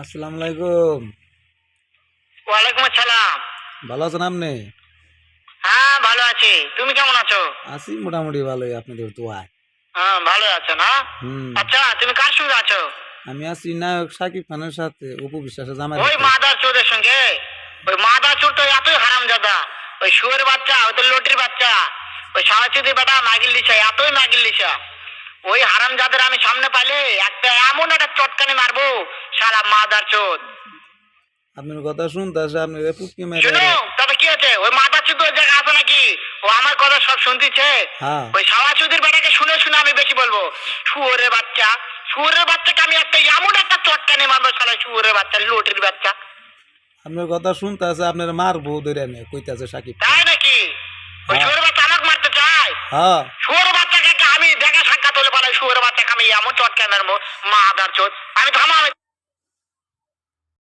আসসালামু আলাইকুম। ওয়ালাইকুম আসসালাম। ভালো আছেন আপনি? হ্যাঁ ভালো আছি। তুমি কেমন আছো? আছি মোটামুটি ভালোই আপনাদের তো হ্যাঁ ভালো আছো না? আচ্ছা তুমি কার সঙ্গে আছো? আমি আছি নায়ক সাকিব খানের সাথে অপু বিশ্বাসের জামাই ওই মাদার চোদের সঙ্গে? ওই মাদার চোর তো এতই হারাম দাদা ওই শুয়ের বাচ্চা ওই তো লটির বাচ্চা। ওই সারাচুদি বেটা মাগিল লিসা এতই মাগিল লিসা। ওই হারাম যাদের আমি সামনে পাইলে একটা এমন একটা চটকানি মারবো সারা মাদার চোদ। আপনার কথা শুনতে আসে আপনি পুটকি মেরে তবে কি ওই চোদ ওই জায়গায় আছে নাকি? ও আমার কথা সব শুনতেছে? হ্যাঁ। ওই সাওয়াচুদির বেটাকে শুনে শুনে আমি বেশি বলব শুয়োরের বাচ্চা শুয়োরের বাচ্চাকে আমি একটা এমন একটা চটকানি মারবো শালা শুয়োরের বাচ্চা লোটের বাচ্চা। আপনার কথা আপনার মারবো ধরে নে কইতাছে সাকিব। তাই নাকি? ওই হ্যাঁ। শুয়োরের বাচ্চা আমাকে মারতে চায়? হ্যাঁ। শুয়োরের বাচ্চাকে আমি দেখা সাক্ষাৎ হলে পারে শুয়োরের বাচ্চাকে আমি এমন চটকানি মারবো মা আদার চোদ। আমি থামা